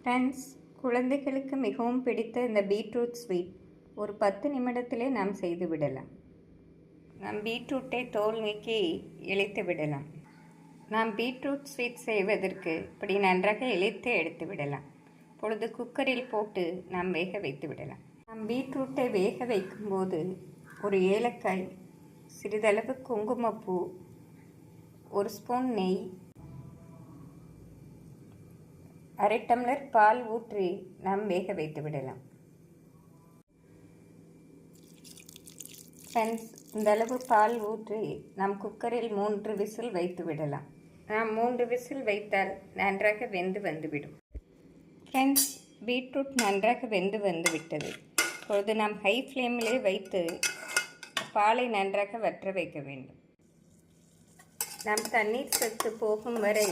Friends குழந்தைகளுக்கு மிகவும் பிடித்த இந்த பீட்ரூட் ஸ்வீட் ஒரு பத்து நிமிடத்திலே நாம் செய்து விடலாம். நாம் பீட்ரூட்டை தோல் நீக்கி இழைத்து விடலாம். நாம் பீட்ரூட் ஸ்வீட் செய்வதற்கு இப்படி நன்றாக இழைத்து எடுத்து விடலாம். பொழுது குக்கரில் போட்டு நாம் வேக வைத்து விடலாம். நாம் பீட்ரூட்டை வேக வைக்கும்போது ஒரு ஏலக்காய் சிறிதளவு குங்குமப்பூ ஒரு ஸ்பூன் நெய் அரை டம்ளர் பால் ஊற்றி நாம் வேக வைத்து விடலாம். ஃப்ரெண்ட்ஸ் இந்த அளவு பால் ஊற்றி நாம் குக்கரில் மூன்று விசில் வைத்து விடலாம். நாம் மூன்று விசில் வைத்தால் நன்றாக வெந்து வந்துவிடும். ஃப்ரெண்ட்ஸ் பீட்ரூட் நன்றாக வெந்து வந்து விட்டது இப்பொழுது நாம் ஹை ஃப்ளேமிலே வைத்து பாலை நன்றாக வற்ற வைக்க வேண்டும். நாம் தண்ணீர் சத்து போகும் வரை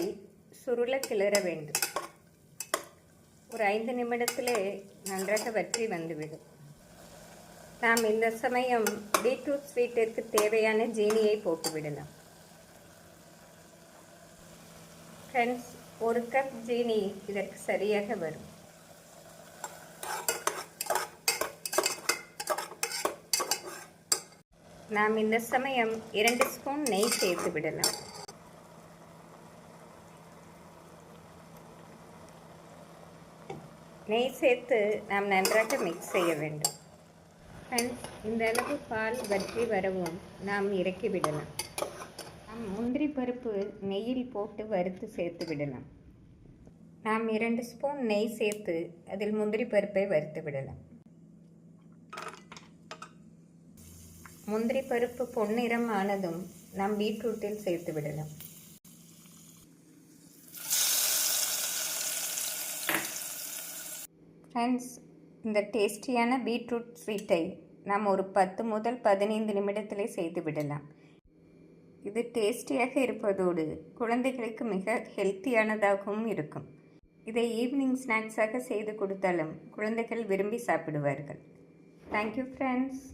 சுருள கிளற வேண்டும். ஒரு ஐந்து நிமிடத்திலே நன்றாக வற்றி வந்துவிடும். நாம் இந்த சமயம் பீட்ரூட் ஸ்வீட்டிற்கு தேவையான ஜீனியை போட்டுவிடலாம். ஃப்ரெண்ட்ஸ் ஒரு கப் ஜீனி இதற்கு சரியாக வரும். நாம் இந்த சமயம் இரண்டு ஸ்பூன் நெய் சேர்த்து விடலாம். நெய் சேர்த்து நாம் நன்றாக மிக்ஸ் செய்ய வேண்டும். ஃப்ரெண்ட்ஸ் இந்த அளவு பால் வற்றி வரவும் நாம் இறக்கி விடலாம். நாம் முந்திரி பருப்பு நெய்யில் போட்டு வறுத்து சேர்த்து விடலாம். நாம் இரண்டு ஸ்பூன் நெய் சேர்த்து அதில் முந்திரி பருப்பை வறுத்து விடலாம். முந்திரி பருப்பு பொன்னிறம் ஆனதும் நாம் பீட்ரூட்டில் சேர்த்து விடலாம். ஃப்ரெண்ட்ஸ் இந்த டேஸ்டியான பீட்ரூட் ஸ்வீட்டை நாம் ஒரு பத்து முதல் பதினைந்து நிமிடத்திலே செய்து விடலாம். இது டேஸ்டியாக இருப்பதோடு குழந்தைகளுக்கு மிக ஹெல்த்தியானதாகவும் இருக்கும். இதை ஈவினிங் ஸ்நாக்ஸாக செய்து கொடுத்தாலும் குழந்தைகள் விரும்பி சாப்பிடுவார்கள். Thank you friends